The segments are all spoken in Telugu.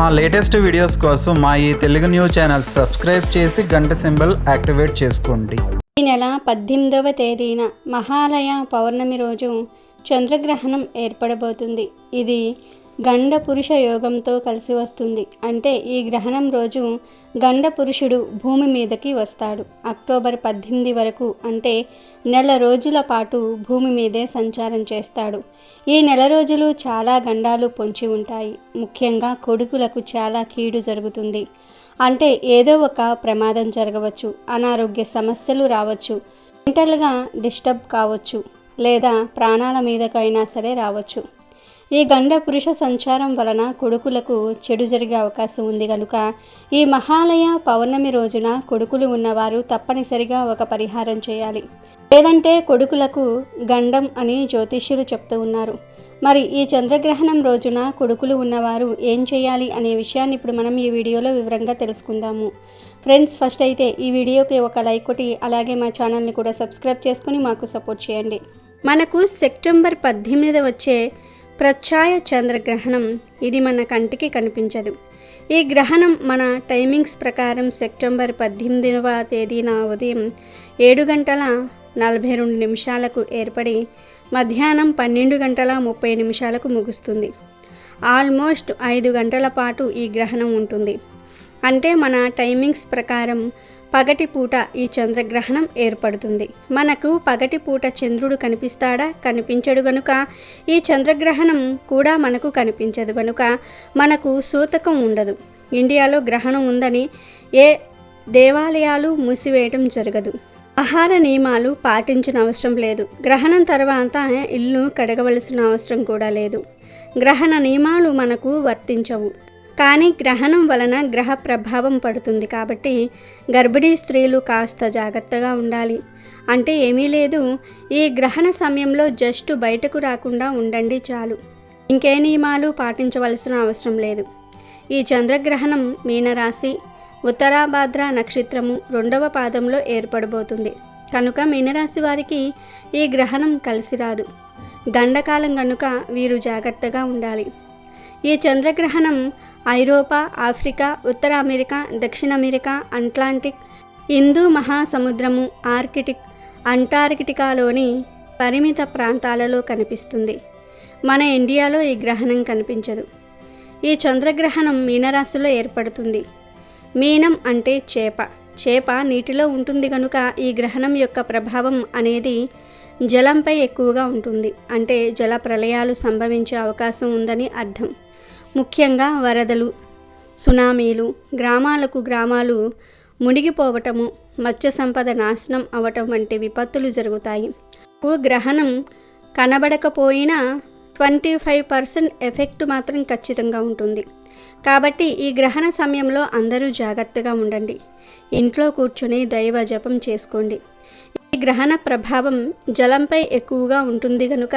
మా లేటెస్ట్ వీడియోస్ కోసం మా ఈ తెలుగు న్యూస్ ఛానల్ సబ్స్క్రైబ్ చేసి గంట సింబల్ యాక్టివేట్ చేసుకోండి. ఈ నెల పద్దెనిమిదవ తేదీన మహాలయ పౌర్ణమి రోజు చంద్రగ్రహణం ఏర్పడబోతుంది. ఇది గండ పురుష యోగంతో కలిసి వస్తుంది. అంటే ఈ గ్రహణం రోజు గండ పురుషుడు భూమి మీదకి వస్తాడు. అక్టోబర్ పద్దెనిమిది వరకు అంటే నెల రోజుల పాటు భూమి మీదే సంచారం చేస్తాడు. ఈ నెల రోజులు చాలా గండాలు పొంచి ఉంటాయి. ముఖ్యంగా కొడుకులకు చాలా కీడు జరుగుతుంది. అంటే ఏదో ఒక ప్రమాదం జరగవచ్చు. అనారోగ్య సమస్యలు రావచ్చు. మెంటల్గా డిస్టర్బ్ కావచ్చు. లేదా ప్రాణాల మీదకైనా సరే రావచ్చు. ఈ గండ పురుష సంచారం వలన కొడుకులకు చెడు జరిగే అవకాశం ఉంది కనుక ఈ మహాలయ పౌర్ణమి రోజున కొడుకులు ఉన్నవారు తప్పనిసరిగా ఒక పరిహారం చేయాలి. లేదంటే కొడుకులకు గండం అని జ్యోతిష్యులు చెప్తూ ఉన్నారు. మరి ఈ చంద్రగ్రహణం రోజున కొడుకులు ఉన్నవారు ఏం చేయాలి అనే విషయాన్ని ఇప్పుడు మనం ఈ వీడియోలో వివరంగా తెలుసుకుందాము. ఫ్రెండ్స్ ఫస్ట్ అయితే ఈ వీడియోకి ఒక లైక్ కొట్టి అలాగే మా ఛానల్ని కూడా సబ్స్క్రైబ్ చేసుకుని మాకు సపోర్ట్ చేయండి. మనకు సెప్టెంబర్ పద్దెనిమిది వచ్చే ప్రత్యాయ చంద్రగ్రహణం ఇది మన కంటికి కనిపించదు. ఈ గ్రహణం మన టైమింగ్స్ ప్రకారం సెప్టెంబర్ పద్దెనిమిదవ తేదీన ఉదయం ఏడు గంటల నలభై రెండు నిమిషాలకు ఏర్పడి మధ్యాహ్నం పన్నెండు గంటల ముప్పై నిమిషాలకు ముగుస్తుంది. ఆల్మోస్ట్ ఐదు గంటల పాటు ఈ గ్రహణం ఉంటుంది. అంటే మన టైమింగ్స్ ప్రకారం పగటి పూట ఈ చంద్రగ్రహణం ఏర్పడుతుంది. మనకు పగటి పూట చంద్రుడు కనిపిస్తాడా? కనిపించడు గనుక. ఈ చంద్రగ్రహణం కూడా మనకు కనిపించదు గనుక. మనకు సూతకం ఉండదు. ఇండియాలో గ్రహణం ఉందని ఏ దేవాలయాలు మూసివేయటం జరగదు. ఆహార నియమాలు పాటించిన అవసరం లేదు. గ్రహణం తర్వాత ఇల్లు కడగవలసిన అవసరం కూడా లేదు. గ్రహణ నియమాలు మనకు వర్తించవు. కానీ గ్రహణం వలన గ్రహ ప్రభావం పడుతుంది కాబట్టి గర్భిణీ స్త్రీలు కాస్త జాగ్రత్తగా ఉండాలి. అంటే ఏమీ లేదు. ఈ గ్రహణ సమయంలో జస్ట్ బయటకు రాకుండా ఉండండి చాలు. ఇంకే నియమాలు పాటించవలసిన అవసరం లేదు. ఈ చంద్రగ్రహణం మీనరాశి ఉత్తరాభాద్ర నక్షత్రము రెండవ పాదంలో ఏర్పడబోతుంది. కనుక మీనరాశి వారికి ఈ గ్రహణం కలిసి రాదు. గండకాలం కనుక వీరు జాగ్రత్తగా ఉండాలి. ఈ చంద్రగ్రహణం ఐరోపా ఆఫ్రికా ఉత్తర అమెరికా దక్షిణ అమెరికా అట్లాంటిక్ హిందూ మహాసముద్రము ఆర్కిటిక్ అంటార్కిటికాలోని పరిమిత ప్రాంతాలలో కనిపిస్తుంది. మన ఇండియాలో ఈ గ్రహణం కనిపించదు. ఈ చంద్రగ్రహణం మీనరాశిలో ఏర్పడుతుంది. మీనం అంటే చేప. చేప నీటిలో ఉంటుంది కనుక ఈ గ్రహణం యొక్క ప్రభావం అనేది జలంపై ఎక్కువగా ఉంటుంది. అంటే జల ప్రళయాలు సంభవించే అవకాశం ఉందని అర్థం. ముఖ్యంగా వరదలు సునామీలు గ్రామాలకు గ్రామాలు మునిగిపోవటము మత్స్య సంపద నాశనం అవటం వంటి విపత్తులు జరుగుతాయి. గ్రహణం కనబడకపోయినా ట్వంటీ ఫైవ్ పర్సెంట్ ఎఫెక్ట్ మాత్రం ఖచ్చితంగా ఉంటుంది. కాబట్టి ఈ గ్రహణ సమయంలో అందరూ జాగ్రత్తగా ఉండండి. ఇంట్లో కూర్చొని దైవ జపం చేసుకోండి. ఈ గ్రహణ ప్రభావం జలంపై ఎక్కువగా ఉంటుంది కనుక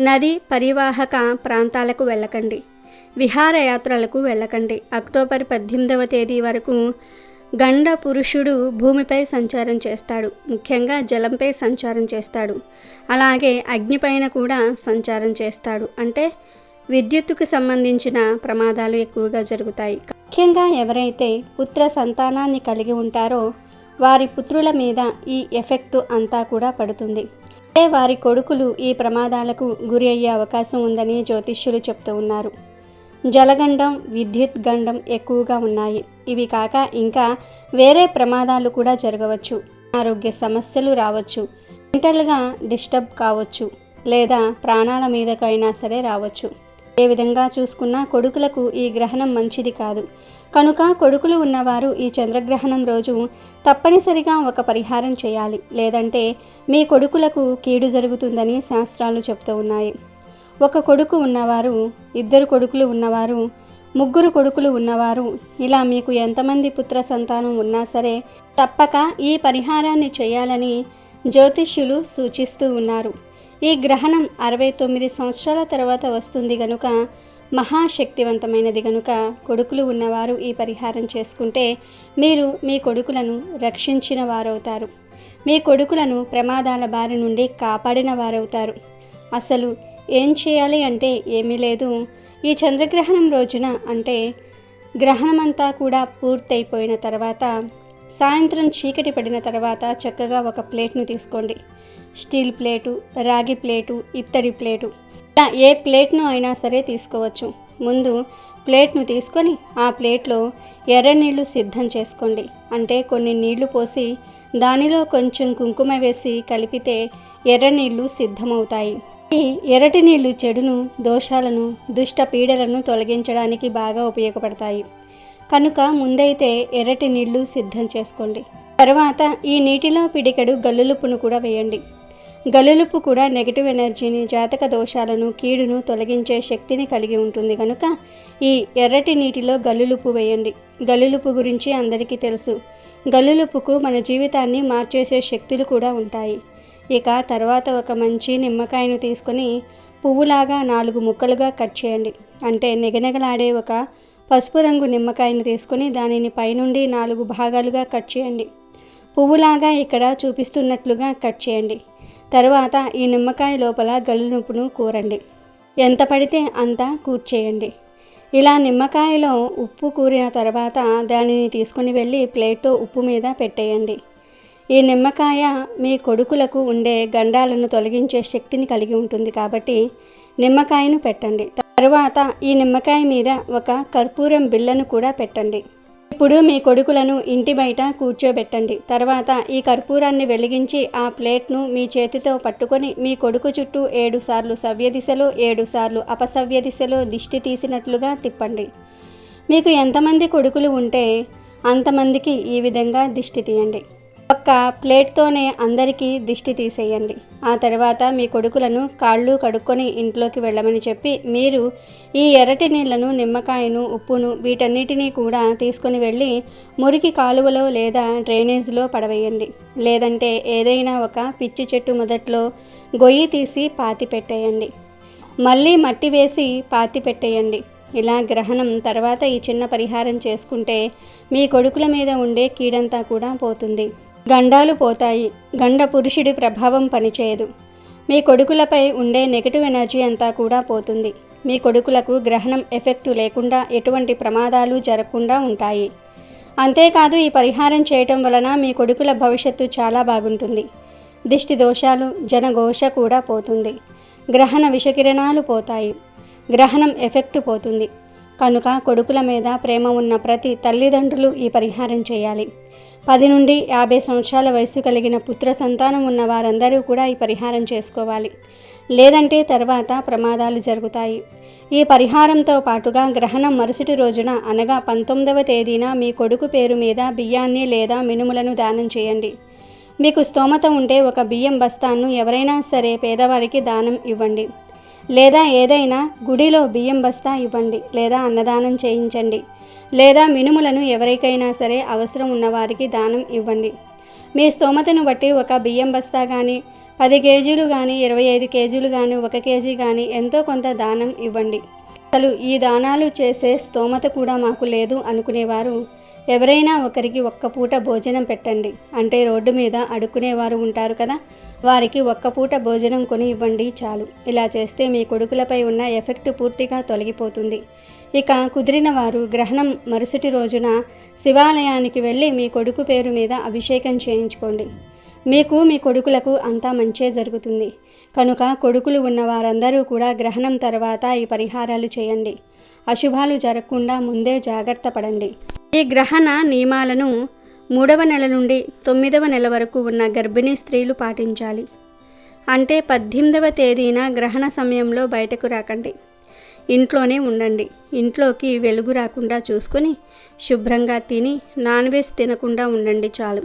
నది పరివాహక ప్రాంతాలకు వెళ్ళకండి. విహారయాత్రలకు వెళ్ళకండి. అక్టోబర్ పద్దెనిమిదవ తేదీ వరకు గండ పురుషుడు భూమిపై సంచారం చేస్తాడు. ముఖ్యంగా జలంపై సంచారం చేస్తాడు. అలాగే అగ్నిపైన కూడా సంచారం చేస్తాడు. అంటే విద్యుత్తుకు సంబంధించిన ప్రమాదాలు ఎక్కువగా జరుగుతాయి. ముఖ్యంగా ఎవరైతే పుత్ర సంతానాన్ని కలిగి ఉంటారో వారి పుత్రుల మీద ఈ ఎఫెక్ట్ అంతా కూడా పడుతుంది. అంటే వారి కొడుకులు ఈ ప్రమాదాలకు గురి అయ్యే అవకాశం ఉందని జ్యోతిష్యులు చెప్తూ ఉన్నారు. జలగండం విద్యుత్ గండం ఎక్కువగా ఉన్నాయి. ఇవి కాక ఇంకా వేరే ప్రమాదాలు కూడా జరగవచ్చు. ఆరోగ్య సమస్యలు రావచ్చు. మెంటల్గా డిస్టర్బ్ కావచ్చు. లేదా ప్రాణాల మీదకైనా సరే రావచ్చు. ఏ విధంగా చూసుకున్నా కొడుకులకు ఈ గ్రహణం మంచిది కాదు. కనుక కొడుకులు ఉన్నవారు ఈ చంద్రగ్రహణం రోజు తప్పనిసరిగా ఒక పరిహారం చేయాలి. లేదంటే మీ కొడుకులకు కీడు జరుగుతుందని శాస్త్రాలు చెప్తూ ఉన్నాయి. ఒక కొడుకు ఉన్నవారు ఇద్దరు కొడుకులు ఉన్నవారు ముగ్గురు కొడుకులు ఉన్నవారు. ఇలా మీకు ఎంతమంది పుత్ర సంతానం ఉన్నా సరే తప్పక ఈ పరిహారాన్ని చేయాలని జ్యోతిష్యులు సూచిస్తూ ఉన్నారు. ఈ గ్రహణం అరవై తొమ్మిది సంవత్సరాల తర్వాత వస్తుంది గనుక మహాశక్తివంతమైనది గనుక కొడుకులు ఉన్నవారు ఈ పరిహారం చేసుకుంటే మీరు మీ కొడుకులను రక్షించిన వారవుతారు. మీ కొడుకులను ప్రమాదాల బారి నుండి కాపాడిన వారవుతారు. అసలు ఏం చేయాలి అంటే ఏమీ లేదు. ఈ చంద్రగ్రహణం రోజున అంటే గ్రహణమంతా కూడా పూర్తయిపోయిన తర్వాత సాయంత్రం చీకటి పడిన తర్వాత చక్కగా ఒక ప్లేట్ను తీసుకోండి. స్టీల్ ప్లేటు రాగి ప్లేటు ఇత్తడి ప్లేటు. ఇలా ఏ ప్లేట్ను అయినా సరే తీసుకోవచ్చు. ముందు ప్లేట్ను తీసుకొని ఆ ప్లేట్లో ఎర్ర నీళ్ళు సిద్ధం చేసుకోండి. అంటే కొన్ని నీళ్ళు పోసి దానిలో కొంచెం కుంకుమ వేసి కలిపితే ఎర్ర నీళ్ళు సిద్ధమవుతాయి. ఈ ఎరటి నీళ్ళు చెడును దోషాలను దుష్ట పీడలను తొలగించడానికి బాగా ఉపయోగపడతాయి. కనుక ముందైతే ఎర్రటి నీళ్ళు సిద్ధం చేసుకోండి. తర్వాత ఈ నీటిలో పిడికెడు గల్లులుపును కూడా వేయండి. గల్లులుప్పు కూడా నెగిటివ్ ఎనర్జీని జాతక దోషాలను కీడును తొలగించే శక్తిని కలిగి ఉంటుంది. కనుక ఈ ఎర్రటి నీటిలో గల్లులుప్పు వేయండి. గల్లులుప్పు గురించి అందరికీ తెలుసు. గల్లులుప్పుకు మన జీవితాన్ని మార్చేసే శక్తులు కూడా ఉంటాయి. ఇక తర్వాత ఒక మంచి నిమ్మకాయను తీసుకొని పువ్వులాగా నాలుగు ముక్కలుగా కట్ చేయండి. అంటే నిగనగలాడే ఒక పసుపు రంగు నిమ్మకాయను తీసుకొని దానిని పైనుండి నాలుగు భాగాలుగా కట్ చేయండి. పువ్వులాగా ఇక్కడ చూపిస్తున్నట్లుగా కట్ చేయండి. తర్వాత ఈ నిమ్మకాయ లోపల గల్లునుప్పును కూరండి. ఎంత పడితే అంత కూర్చేయండి. ఇలా నిమ్మకాయలో ఉప్పు కూరిన తర్వాత దానిని తీసుకుని వెళ్ళి ప్లేట్లో ఉప్పు మీద పెట్టేయండి. ఈ నిమ్మకాయ మీ కొడుకులకు ఉండే గండాలను తొలగించే శక్తిని కలిగి ఉంటుంది కాబట్టి నిమ్మకాయను పెట్టండి. తరువాత ఈ నిమ్మకాయ మీద ఒక కర్పూరం బిళ్ళను కూడా పెట్టండి. ఇప్పుడు మీ కొడుకులను ఇంటి బయట కూర్చోబెట్టండి. తర్వాత ఈ కర్పూరాన్ని వెలిగించి ఆ ప్లేట్ను మీ చేతితో పట్టుకొని మీ కొడుకు చుట్టూ ఏడు సార్లు సవ్య దిశలో ఏడు సార్లు అపసవ్య దిశలో దిష్టి తీసినట్లుగా తిప్పండి. మీకు ఎంతమంది కొడుకులు ఉంటే అంతమందికి ఈ విధంగా దిష్టి తీయండి. ఒక్క ప్లేట్తోనే అందరికీ దిష్టి తీసేయండి. ఆ తర్వాత మీ కొడుకులను కాళ్ళు కడుక్కొని ఇంట్లోకి వెళ్ళమని చెప్పి మీరు ఈ ఎర్రటి నీళ్ళను నిమ్మకాయను ఉప్పును వీటన్నిటినీ కూడా తీసుకొని వెళ్ళి మురికి కాలువలో లేదా డ్రైనేజ్లో పడవేయండి. లేదంటే ఏదైనా ఒక పిచ్చి చెట్టు మొదట్లో గొయ్యి తీసి పాతి పెట్టేయండి. మళ్ళీ మట్టి వేసి పాతి పెట్టేయండి. ఇలా గ్రహణం తర్వాత ఈ చిన్న పరిహారం చేసుకుంటే మీ కొడుకుల మీద ఉండే కీడంతా కూడా పోతుంది. గండాలు పోతాయి. గండ పురుషుడి ప్రభావం పనిచేయదు. మీ కొడుకులపై ఉండే నెగిటివ్ ఎనర్జీ అంతా కూడా పోతుంది. మీ కొడుకులకు గ్రహణం ఎఫెక్టు లేకుండా ఎటువంటి ప్రమాదాలు జరగకుండా ఉంటాయి. అంతేకాదు ఈ పరిహారం చేయటం వలన మీ కొడుకుల భవిష్యత్తు చాలా బాగుంటుంది. దిష్టి దోషాలు జనఘోష కూడా పోతుంది. గ్రహణ విషకిరణాలు పోతాయి. గ్రహణం ఎఫెక్ట్ పోతుంది. కనుక కొడుకుల మీద ప్రేమ ఉన్న ప్రతి తల్లిదండ్రులు ఈ పరిహారం చేయాలి. పది నుండి యాభై సంవత్సరాల వయసు కలిగిన పుత్ర సంతానం ఉన్న వారందరూ కూడా ఈ పరిహారం చేసుకోవాలి. లేదంటే తర్వాత ప్రమాదాలు జరుగుతాయి. ఈ పరిహారంతో పాటుగా గ్రహణం మరుసటి రోజున అనగా పంతొమ్మిదవ తేదీన మీ కొడుకు పేరు మీద బియ్యాన్ని లేదా మినుములను దానం చేయండి. మీకు స్తోమత ఉంటే ఒక బియ్యం బస్తాను ఎవరైనా సరే పేదవారికి దానం ఇవ్వండి. లేదా ఏదైనా గుడిలో బియ్యం బస్తా ఇవ్వండి లేదా అన్నదానం చేయించండి లేదా మినుములను ఎవరికైనా సరే అవసరం ఉన్నవారికి దానం ఇవ్వండి. మీ స్తోమతను బట్టి ఒక బియ్యం బస్తా కానీ పది కేజీలు కానీ ఇరవై ఐదు కేజీలు కానీ ఒక కేజీ కానీ ఎంతో కొంత దానం ఇవ్వండి. అసలు ఈ దానాలు చేసే స్తోమత కూడా మాకు లేదు అనుకునేవారు ఎవరైనా ఒకరికి ఒక్క పూట భోజనం పెట్టండి. అంటే రోడ్డు మీద అడుక్కునేవారు ఉంటారు కదా? వారికి ఒక్క పూట భోజనం కొని ఇవ్వండి చాలు. ఇలా చేస్తే మీ కొడుకులపై ఉన్న ఎఫెక్ట్ పూర్తిగా తొలగిపోతుంది. ఇక కుదిరిన వారు గ్రహణం మరుసటి రోజున శివాలయానికి వెళ్ళి మీ కొడుకు పేరు మీద అభిషేకం చేయించుకోండి. మీకు మీ కొడుకులకు అంతా మంచే జరుగుతుంది. కనుక కొడుకులు ఉన్న వారందరూ కూడా గ్రహణం తర్వాత ఈ పరిహారాలు చేయండి. అశుభాలు జరగకుండా ముందే జాగ్రత్త పడండి. ఈ గ్రహణ నియమాలను మూడవ నెల నుండి తొమ్మిదవ నెల వరకు ఉన్న గర్భిణీ స్త్రీలు పాటించాలి. అంటే పద్దెనిమిదవ తేదీన గ్రహణ సమయంలో బయటకు రాకండి. ఇంట్లోనే ఉండండి. ఇంట్లోకి వెలుగు రాకుండా చూసుకొని శుభ్రంగా తిని నాన్ వెజ్ తినకుండా ఉండండి చాలు.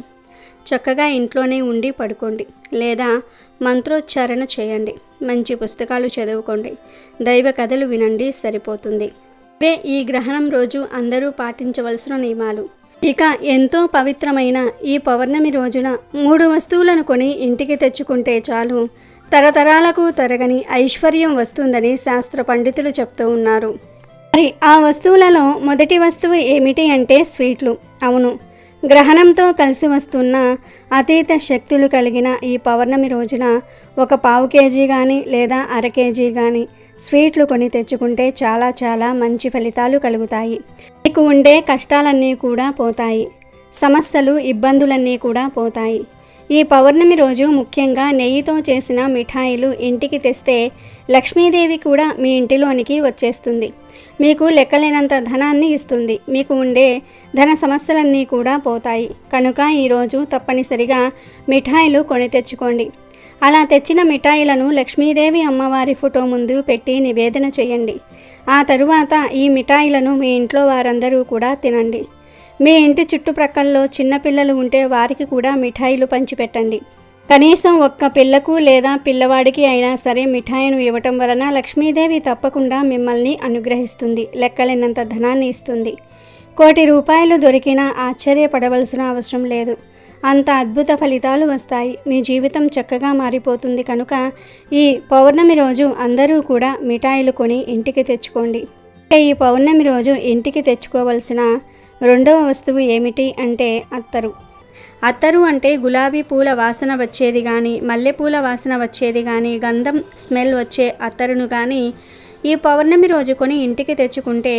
చక్కగా ఇంట్లోనే ఉండి పడుకోండి. లేదా మంత్రోచ్చారణ చేయండి. మంచి పుస్తకాలు చదువుకోండి. దైవ కథలు వినండి సరిపోతుంది. ఇవే ఈ గ్రహణం రోజు అందరూ పాటించవలసిన నియమాలు. ఇక ఎంతో పవిత్రమైన ఈ పౌర్ణమి రోజున మూడు వస్తువులను కొని ఇంటికి తెచ్చుకుంటే చాలు. తరతరాలకు తరగని ఐశ్వర్యం వస్తుందని శాస్త్ర పండితులు చెప్తూ ఉన్నారు. మరి ఆ వస్తువులలో మొదటి వస్తువు ఏమిటి అంటే స్వీట్లు. అవును. గ్రహణంతో కలిసి వస్తున్న అతీత శక్తులు కలిగిన ఈ పౌర్ణమి రోజున ఒక పావు కేజీ కానీ లేదా అర కేజీ కానీ స్వీట్లు కొని తెచ్చుకుంటే చాలా చాలా మంచి ఫలితాలు కలుగుతాయి. మీకు ఉండే కష్టాలన్నీ కూడా పోతాయి. సమస్యలు ఇబ్బందులన్నీ కూడా పోతాయి. ఈ పౌర్ణమి రోజు ముఖ్యంగా నెయ్యితో చేసిన మిఠాయిలు ఇంటికి తెస్తే లక్ష్మీదేవి కూడా మీ ఇంటిలోనికి వచ్చేస్తుంది. మీకు లెక్కలేనంత ధనాన్ని ఇస్తుంది. మీకు ఉండే ధన సమస్యలన్నీ కూడా పోతాయి. కనుక ఈరోజు తప్పనిసరిగా మిఠాయిలు కొని తెచ్చుకోండి. అలా తెచ్చిన మిఠాయిలను లక్ష్మీదేవి అమ్మవారి ఫోటో ముందు పెట్టి నివేదన చేయండి. ఆ తరువాత ఈ మిఠాయిలను మీ ఇంట్లో వారందరూ కూడా తినండి. మీ ఇంటి చుట్టుప్రక్కల్లో చిన్నపిల్లలు ఉంటే వారికి కూడా మిఠాయిలు పంచిపెట్టండి. కనీసం ఒక్క పిల్లకు లేదా పిల్లవాడికి అయినా సరే మిఠాయిను ఇవ్వటం వలన లక్ష్మీదేవి తప్పకుండా మిమ్మల్ని అనుగ్రహిస్తుంది లెక్కలేనంత ధనాన్ని ఇస్తుంది. కోటి రూపాయలు దొరికినా ఆశ్చర్యపడవలసిన అవసరం లేదు. అంత అద్భుత ఫలితాలు వస్తాయి. మీ జీవితం చక్కగా మారిపోతుంది కనుక ఈ పౌర్ణమి రోజు అందరూ కూడా మిఠాయిలు కొని ఇంటికి తెచ్చుకోండి. ఈ పౌర్ణమి రోజు ఇంటికి తెచ్చుకోవలసిన రెండవ వస్తువు ఏమిటి అంటే అత్తరు. అత్తరు అంటే గులాబీ పూల వాసన వచ్చేది కానీ మల్లెపూల వాసన వచ్చేది కానీ గంధం స్మెల్ వచ్చే అత్తరును కానీ ఈ పౌర్ణమి రోజు కొని ఇంటికి తెచ్చుకుంటే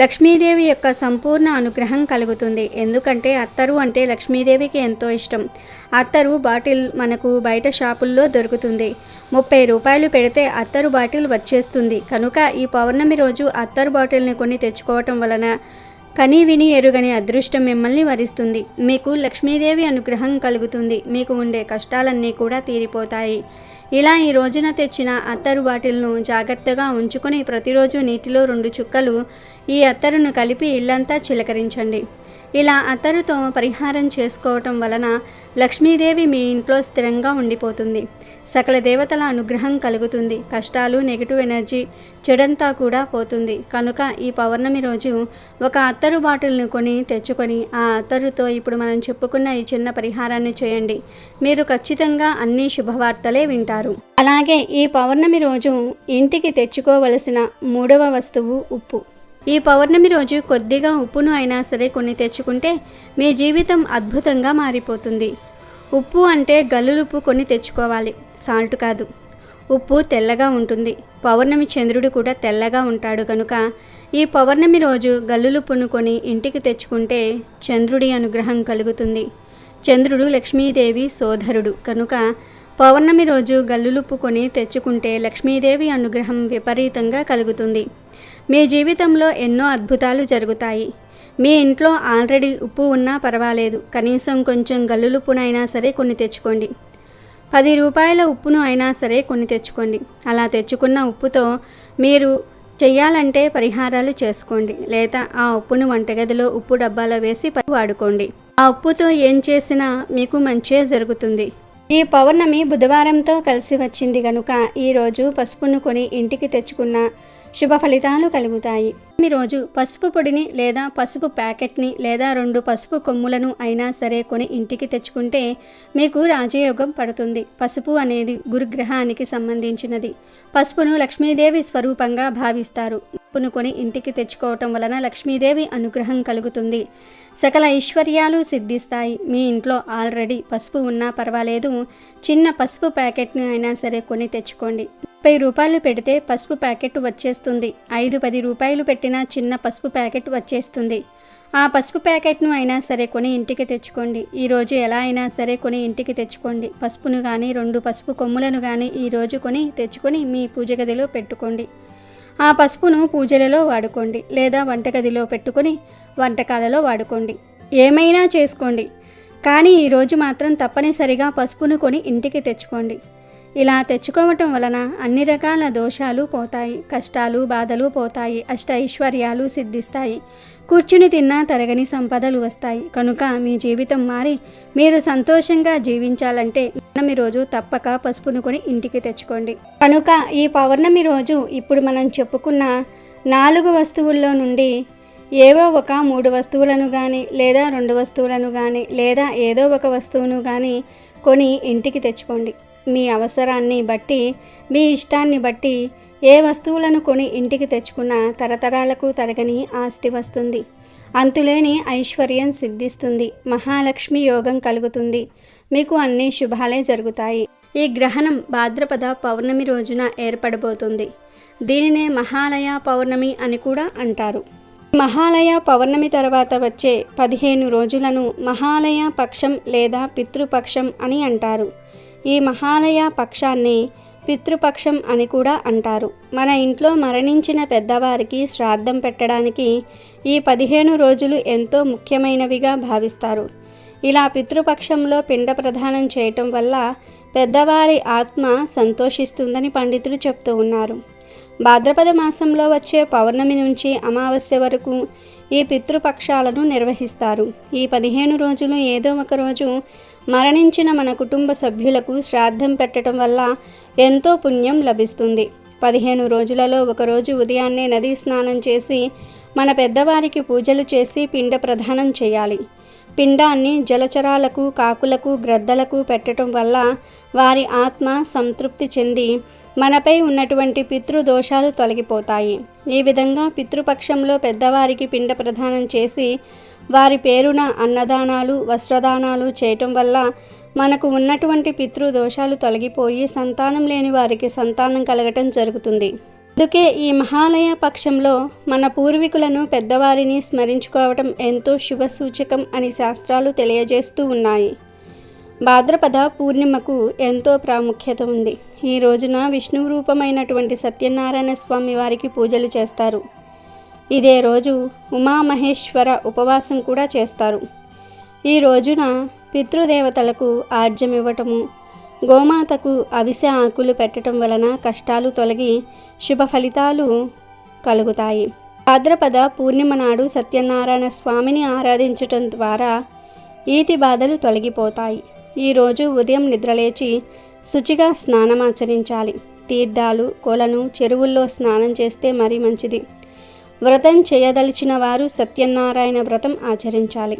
లక్ష్మీదేవి యొక్క సంపూర్ణ అనుగ్రహం కలుగుతుంది. ఎందుకంటే అత్తరు అంటే లక్ష్మీదేవికి ఎంతో ఇష్టం. అత్తరు బాటిల్ మనకు బయట షాపుల్లో దొరుకుతుంది. ముప్పై రూపాయలు పెడితే అత్తరు బాటిల్ వచ్చేస్తుంది. కనుక ఈ పౌర్ణమి రోజు అత్తరు బాటిల్ని కొని తెచ్చుకోవటం వలన కని విని ఎరుగని అదృష్టం మిమ్మల్ని వరిస్తుంది. మీకు లక్ష్మీదేవి అనుగ్రహం కలుగుతుంది. మీకు ఉండే కష్టాలన్నీ కూడా తీరిపోతాయి. ఇలా ఈ రోజున తెచ్చిన అత్తరు బాటిల్ను జాగ్రత్తగా ఉంచుకొని ప్రతిరోజు నీటిలో రెండు చుక్కలు ఈ అత్తరును కలిపి ఇల్లంతా చిలకరించండి. ఇలా అత్తరుతో పరిహారం చేసుకోవటం వలన లక్ష్మీదేవి మీ ఇంట్లో స్థిరంగా ఉండిపోతుంది. సకల దేవతల అనుగ్రహం కలుగుతుంది. కష్టాలు నెగిటివ్ ఎనర్జీ చెడంతా కూడా పోతుంది. కనుక ఈ పౌర్ణమి రోజు ఒక అత్తరు బాటిల్ను కొని తెచ్చుకొని ఆ అత్తరుతో ఇప్పుడు మనం చెప్పుకున్న ఈ చిన్న పరిహారాన్ని చేయండి. మీరు ఖచ్చితంగా అన్ని శుభవార్తలే వింటారు. అలాగే ఈ పౌర్ణమి రోజు ఇంటికి తెచ్చుకోవలసిన మూడవ వస్తువు ఉప్పు. ఈ పౌర్ణమి రోజు కొద్దిగా ఉప్పును అయినా సరే కొన్ని తెచ్చుకుంటే మీ జీవితం అద్భుతంగా మారిపోతుంది. ఉప్పు అంటే గల్లులుప్పు కొన్ని తెచ్చుకోవాలి. సాల్ట్ కాదు. ఉప్పు తెల్లగా ఉంటుంది. పౌర్ణమి చంద్రుడు కూడా తెల్లగా ఉంటాడు కనుక ఈ పౌర్ణమి రోజు గల్లులుప్పును కొని ఇంటికి తెచ్చుకుంటే చంద్రుడి అనుగ్రహం కలుగుతుంది. చంద్రుడు లక్ష్మీదేవి సోదరుడు. కనుక పౌర్ణమి రోజు గల్లులుప్పు కొని తెచ్చుకుంటే లక్ష్మీదేవి అనుగ్రహం విపరీతంగా కలుగుతుంది. మీ జీవితంలో ఎన్నో అద్భుతాలు జరుగుతాయి. మీ ఇంట్లో ఆల్రెడీ ఉప్పు ఉన్నా పర్వాలేదు. కనీసం కొంచెం గల్లులుప్పునైనా సరే కొన్ని తెచ్చుకోండి. పది రూపాయల ఉప్పును అయినా సరే కొన్ని తెచ్చుకోండి. అలా తెచ్చుకున్న ఉప్పుతో మీరు చెయ్యాలంటే పరిహారాలు చేసుకోండి. లేదా ఆ ఉప్పును వంటగదిలో ఉప్పు డబ్బాలో వేసి వాడుకోండి. ఆ ఉప్పుతో ఏం చేసినా మీకు మంచే జరుగుతుంది. ఈ పౌర్ణమి బుధవారంతో కలిసి వచ్చింది కనుక ఈరోజు పసుపును కొని ఇంటికి తెచ్చుకున్న శుభ ఫలితాలు కలుగుతాయి. మీ రోజు పసుపు పొడిని లేదా పసుపు ప్యాకెట్ని లేదా రెండు పసుపు కొమ్ములను అయినా సరే కొని ఇంటికి తెచ్చుకుంటే మీకు రాజయోగం పడుతుంది. పసుపు అనేది గురుగ్రహానికి సంబంధించినది. పసుపును లక్ష్మీదేవి స్వరూపంగా భావిస్తారు. పసుపును కొని ఇంటికి తెచ్చుకోవటం వలన లక్ష్మీదేవి అనుగ్రహం కలుగుతుంది. సకల ఐశ్వర్యాలు సిద్ధిస్తాయి. మీ ఇంట్లో ఆల్రెడీ పసుపు ఉన్నా పర్వాలేదు. చిన్న పసుపు ప్యాకెట్ని అయినా సరే కొని తెచ్చుకోండి. ముప్పై రూపాయలు పెడితే పసుపు ప్యాకెట్ వచ్చేస్తుంది. ఐదు పది రూపాయలు పెట్టిన చిన్న పసుపు ప్యాకెట్ వచ్చేస్తుంది. ఆ పసుపు ప్యాకెట్ను అయినా సరే కొని ఇంటికి తెచ్చుకోండి. ఈరోజు ఎలా అయినా సరే కొని ఇంటికి తెచ్చుకోండి. పసుపును కానీ రెండు పసుపు కొమ్ములను కానీ ఈరోజు కొని తెచ్చుకొని మీ పూజ గదిలో పెట్టుకోండి. ఆ పసుపును పూజలలో వాడుకోండి లేదా వంటగదిలో పెట్టుకొని వంటకాలలో వాడుకోండి. ఏమైనా చేసుకోండి. కానీ ఈరోజు మాత్రం తప్పనిసరిగా పసుపును కొని ఇంటికి తెచ్చుకోండి. ఇలా తెచ్చుకోవటం వలన అన్ని రకాల దోషాలు పోతాయి కష్టాలు బాధలు పోతాయి అష్ట ఐశ్వర్యాలు సిద్ధిస్తాయి. కూర్చుని తిన్నా తరగని సంపదలు వస్తాయి. కనుక మీ జీవితం మారి మీరు సంతోషంగా జీవించాలంటే పౌర్ణమి రోజు తప్పక పసుపును కొని ఇంటికి తెచ్చుకోండి. కనుక ఈ పౌర్ణమి రోజు ఇప్పుడు మనం చెప్పుకున్న నాలుగు వస్తువుల్లో నుండి ఏవో ఒక మూడు వస్తువులను కానీ లేదా రెండు వస్తువులను కానీ లేదా ఏదో ఒక వస్తువును కానీ కొని ఇంటికి తెచ్చుకోండి. మీ అవసరాన్ని బట్టి మీ ఇష్టాన్ని బట్టి ఏ వస్తువులను కొని ఇంటికి తెచ్చుకున్నా తరతరాలకు తరగని ఆస్తి వస్తుంది. అంతులేని ఐశ్వర్యం సిద్ధిస్తుంది. మహాలక్ష్మి యోగం కలుగుతుంది. మీకు అన్ని శుభాలే జరుగుతాయి. ఈ గ్రహణం భాద్రపద పౌర్ణమి రోజున ఏర్పడబోతుంది. దీనినే మహాలయ పౌర్ణమి అని కూడా అంటారు. మహాలయ పౌర్ణమి తర్వాత వచ్చే పదిహేను రోజులను మహాలయ పక్షం లేదా పితృపక్షం అని అంటారు. ఈ మహాలయ పక్షాన్ని పితృపక్షం అని కూడా అంటారు. మన ఇంట్లో మరణించిన పెద్దవారికి శ్రాద్ధం పెట్టడానికి ఈ పదిహేను రోజులు ఎంతో ముఖ్యమైనవిగా భావిస్తారు. ఇలా పితృపక్షంలో పిండ ప్రదానం చేయటం వల్ల పెద్దవారి ఆత్మ సంతోషిస్తుందని పండితులు చెప్తూ ఉన్నారు. భాద్రపద మాసంలో వచ్చే పౌర్ణమి నుంచి అమావాస్య వరకు ఈ పితృపక్షాలను నిర్వహిస్తారు. ఈ పదిహేను రోజులు ఏదో ఒక రోజు మరణించిన మన కుటుంబ సభ్యులకు శ్రాద్ధం పెట్టడం వల్ల ఎంతో పుణ్యం లభిస్తుంది. పదిహేను రోజులలో ఒకరోజు ఉదయాన్నే నదీ స్నానం చేసి మన పెద్దవారికి పూజలు చేసి పిండ ప్రదానం చేయాలి. పిండాన్ని జలచరాలకు కాకులకు గ్రద్దలకు పెట్టడం వల్ల వారి ఆత్మ సంతృప్తి చెంది మనపై ఉన్నటువంటి పితృదోషాలు తొలగిపోతాయి. ఈ విధంగా పితృపక్షంలో పెద్దవారికి పిండ ప్రదానం చేసి వారి పేరున అన్నదానాలు వస్త్రదానాలు చేయటం వల్ల మనకు ఉన్నటువంటి పితృదోషాలు తొలగిపోయి సంతానం లేని వారికి సంతానం కలగటం జరుగుతుంది. అందుకే ఈ మహాలయ పక్షంలో మన పూర్వీకులను పెద్దవారిని స్మరించుకోవటం ఎంతో శుభసూచకం అని శాస్త్రాలు తెలియజేస్తూ ఉన్నాయి. భాద్రపద పూర్ణిమకు ఎంతో ప్రాముఖ్యత ఉంది. ఈ రోజున విష్ణు రూపమైనటువంటి సత్యనారాయణ స్వామి వారికి పూజలు చేస్తారు. ఇదే రోజు ఉమామహేశ్వర ఉపవాసం కూడా చేస్తారు. ఈ రోజున పితృదేవతలకు ఆర్జం ఇవ్వటము గోమాతకు అవిసె ఆకులు పెట్టడం వలన కష్టాలు తొలగి శుభ ఫలితాలు కలుగుతాయి. భాద్రపద పూర్ణిమ నాడు సత్యనారాయణ స్వామిని ఆరాధించటం ద్వారా ఈతి బాధలు తొలగిపోతాయి. ఈరోజు ఉదయం నిద్రలేచి శుచిగా స్నానమాచరించాలి. తీర్థాలు కొలను చెరువుల్లో స్నానం చేస్తే మరీ మంచిది. వ్రతం చేయదలిచిన వారు సత్యనారాయణ వ్రతం ఆచరించాలి.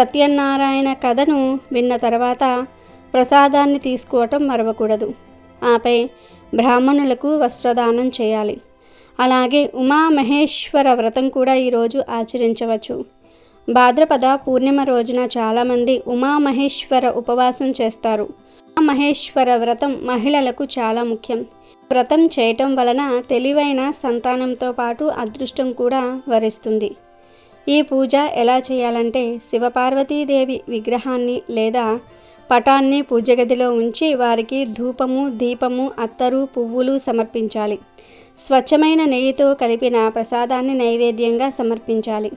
సత్యనారాయణ కథను విన్న తర్వాత ప్రసాదాన్ని తీసుకోవటం మరవకూడదు. ఆపై బ్రాహ్మణులకు వస్త్రదానం చేయాలి. అలాగే ఉమామహేశ్వర వ్రతం కూడా ఈరోజు ఆచరించవచ్చు. భాద్రపద పూర్ణిమ రోజున చాలామంది ఉమామహేశ్వర ఉపవాసం చేస్తారు. ఉమామహేశ్వర వ్రతం మహిళలకు చాలా ముఖ్యం. వ్రతం చేయటం వలన తెలివైన సంతానంతో పాటు అదృష్టం కూడా వరిస్తుంది. ఈ పూజ ఎలా చేయాలంటే శివపార్వతీదేవి విగ్రహాన్ని లేదా పటాన్ని పూజగదిలో ఉంచి వారికి ధూపము దీపము అత్తరు పువ్వులు సమర్పించాలి. స్వచ్ఛమైన నెయ్యితో కలిపిన ప్రసాదాన్ని నైవేద్యంగా సమర్పించాలి.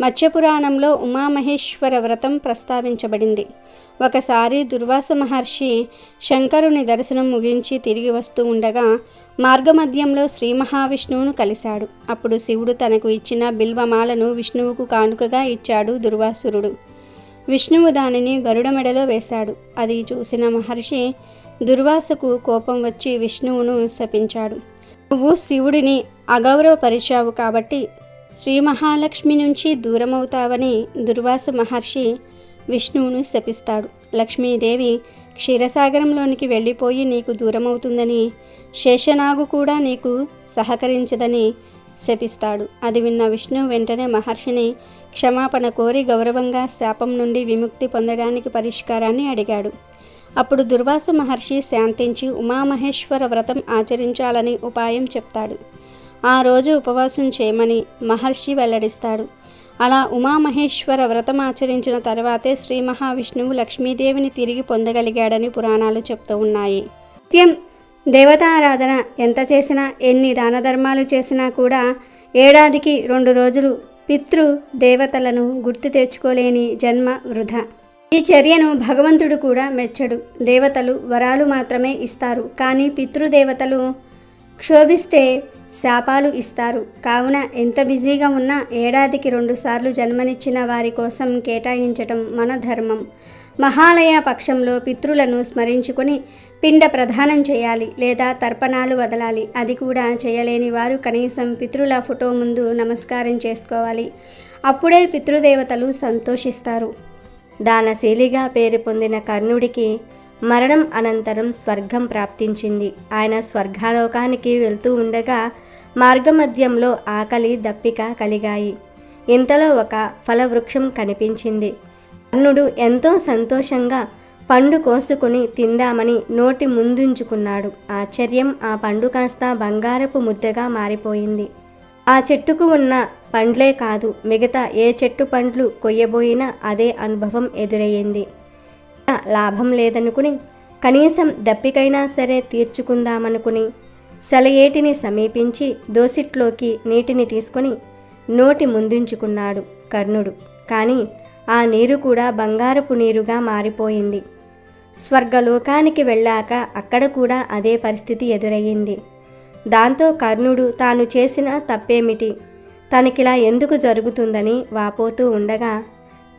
మత్స్యపురాణంలో ఉమామహేశ్వర వ్రతం ప్రస్తావించబడింది. ఒకసారి దుర్వాస మహర్షి శంకరుని దర్శనం ముగించి తిరిగి వస్తూ ఉండగా మార్గమధ్యంలో శ్రీ మహావిష్ణువును కలిశాడు. అప్పుడు శివుడు తనకు ఇచ్చిన బిల్వమాలను విష్ణువుకు కానుకగా ఇచ్చాడు దుర్వాసురుడు. విష్ణువు దానిని గరుడ మెడలో వేశాడు. అది చూసిన మహర్షి దుర్వాసకు కోపం వచ్చి విష్ణువును శపించాడు. నువ్వు శివుడిని అగౌరవపరిచావు కాబట్టి శ్రీ మహాలక్ష్మి నుంచి దూరమవుతావని దుర్వాస మహర్షి విష్ణువును శపిస్తాడు. లక్ష్మీదేవి క్షీరసాగరంలోనికి వెళ్ళిపోయి నీకు దూరమవుతుందని శేషనాగు కూడా నీకు సహకరించదని శపిస్తాడు. అది విన్న విష్ణు వెంటనే మహర్షిని క్షమాపణ కోరి గౌరవంగా శాపం నుండి విముక్తి పొందడానికి పరిష్కారాన్ని అడిగాడు. అప్పుడు దుర్వాస మహర్షి శాంతించి ఉమామహేశ్వర వ్రతం ఆచరించాలని ఉపాయం చెప్తాడు. ఆ రోజు ఉపవాసం చేయమని మహర్షి వెల్లడిస్తాడు. అలా ఉమామహేశ్వర వ్రతం ఆచరించిన తర్వాతే శ్రీ మహావిష్ణువు లక్ష్మీదేవిని తిరిగి పొందగలిగాడని పురాణాలు చెప్తూ ఉన్నాయి. నిత్యం దేవతారాధన ఎంత చేసినా ఎన్ని దాన ధర్మాలు చేసినా కూడా ఏడాదికి రెండు రోజులు పితృ దేవతలను గుర్తు తెచ్చుకోలేని జన్మ వృధ. ఈ చర్యను భగవంతుడు కూడా మెచ్చడు. దేవతలు వరాలు మాత్రమే ఇస్తారు. కానీ పితృదేవతలు క్షోభిస్తే శాపాలు ఇస్తారు. కావున ఎంత బిజీగా ఉన్నా ఏడాదికి రెండుసార్లు జన్మనిచ్చిన వారి కోసం కేటాయించటం మన ధర్మం. మహాలయ పక్షంలో పితృలను స్మరించుకొని పిండ ప్రదానం చేయాలి లేదా తర్పణాలు వదలాలి. అది కూడా చేయలేని వారు కనీసం పితృల ఫోటో ముందు నమస్కారం చేసుకోవాలి. అప్పుడే పితృదేవతలు సంతోషిస్తారు. దానశీలిగా పేరు పొందిన కర్ణుడికి మరణం అనంతరం స్వర్గం ప్రాప్తించింది. ఆయన స్వర్గాలోకానికి వెళ్తూ ఉండగా మార్గమధ్యంలో ఆకలి దప్పిక కలిగాయి. ఇంతలో ఒక ఫలవృక్షం కనిపించింది. కర్ణుడు ఎంతో సంతోషంగా పండు కోసుకుని తిందామని నోటి ముందుంచుకున్నాడు. ఆశ్చర్యం ఆ పండు కాస్త బంగారపు ముద్దగా మారిపోయింది. ఆ చెట్టుకు ఉన్న పండ్లే కాదు మిగతా ఏ చెట్టు పండ్లు కొయ్యబోయినా అదే అనుభవం ఎదురయ్యింది. లాభం లేదనుకుని కనీసం దప్పికైనా సరే తీర్చుకుందామనుకుని సెలయేటిని సమీపించి దోసిట్లోకి నీటిని తీసుకొని నోటి ముందుంచుకున్నాడు కర్ణుడు. కానీ ఆ నీరు కూడా బంగారపు నీరుగా మారిపోయింది. స్వర్గలోకానికి వెళ్ళాక అక్కడ కూడా అదే పరిస్థితి ఎదురయ్యింది. దాంతో కర్ణుడు తాను చేసిన తప్పేమిటి? తనకిలా ఎందుకు జరుగుతుందని వాపోతూ ఉండగా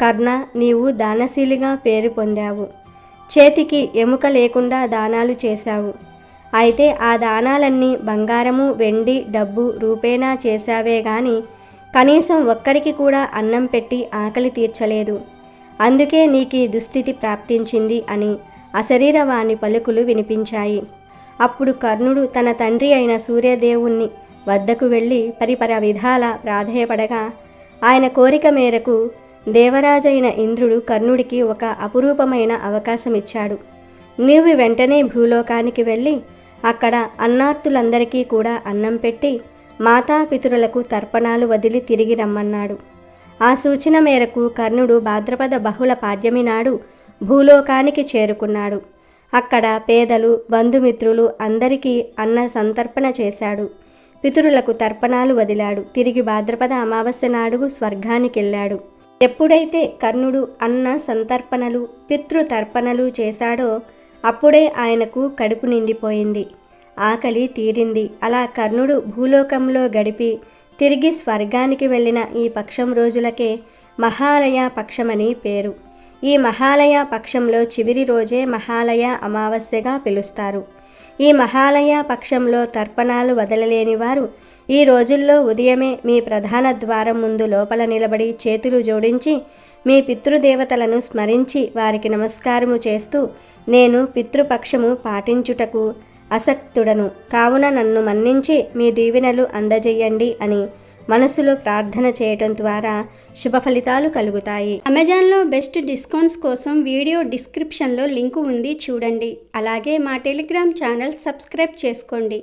కర్ణ నీవు దానశీలిగా పేరు పొందావు. చేతికి ఎముక లేకుండా దానాలు చేశావు. అయితే ఆ దానాలన్నీ బంగారము వెండి డబ్బు రూపేణా చేశావే గాని కనీసం ఒక్కరికి కూడా అన్నం పెట్టి ఆకలి తీర్చలేదు. అందుకే నీకీ దుస్థితి ప్రాప్తించింది అని అశరీరవాణి పలుకులు వినిపించాయి. అప్పుడు కర్ణుడు తన తండ్రి అయిన సూర్యదేవుణ్ణి వద్దకు వెళ్ళి పరిపర విధాల ప్రాధేయపడగా ఆయన కోరిక మేరకు దేవరాజైన ఇంద్రుడు కర్ణుడికి ఒక అపురూపమైన అవకాశం ఇచ్చాడు నీవు వెంటనే భూలోకానికి వెళ్ళి అక్కడ అన్నార్తులందరికీ కూడా అన్నం పెట్టి మాతాపితురులకు తర్పణాలు వదిలి తిరిగి రమ్మన్నాడు. ఆ సూచన మేరకు కర్ణుడు భాద్రపద బహుళ పాడ్యమి నాడు భూలోకానికి చేరుకున్నాడు. అక్కడ పేదలు బంధుమిత్రులు అందరికీ అన్న సంతర్పణ చేశాడు. పితరులకు తర్పణాలు వదిలాడు. తిరిగి భాద్రపద అమావాస్య నాడు స్వర్గానికి వెళ్ళాడు ఎప్పుడైతే కర్ణుడు అన్న సంతర్పణలు పితృతర్పణలు చేశాడో అప్పుడే ఆయనకు కడుపు నిండిపోయింది. ఆకలి తీరింది. అలా కర్ణుడు భూలోకంలో గడిపి తిరిగి స్వర్గానికి వెళ్ళిన ఈ పక్షం రోజులకే మహాలయ పక్షమని పేరు. ఈ మహాలయ పక్షంలో చివరి రోజే మహాలయ అమావాస్యగా పిలుస్తారు. ఈ మహాలయ పక్షంలో తర్పణాలు వదలలేని వారు ఈ రోజుల్లో ఉదయమే మీ ప్రధాన ద్వారం ముందు లోపల నిలబడి చేతులు జోడించి మీ పితృదేవతలను స్మరించి వారికి నమస్కారము చేస్తూ నేను పితృపక్షము పాటించుటకు అసక్తుడను. కావున నన్ను మన్నించి మీ దీవెనలు అందజేయండి అని మనసులో ప్రార్థన చేయటం ద్వారా శుభ ఫలితాలు కలుగుతాయి. అమెజాన్లో బెస్ట్ డిస్కౌంట్స్ కోసం వీడియో డిస్క్రిప్షన్లో లింకు ఉంది చూడండి. అలాగే మా టెలిగ్రామ్ ఛానల్ సబ్స్క్రైబ్ చేసుకోండి.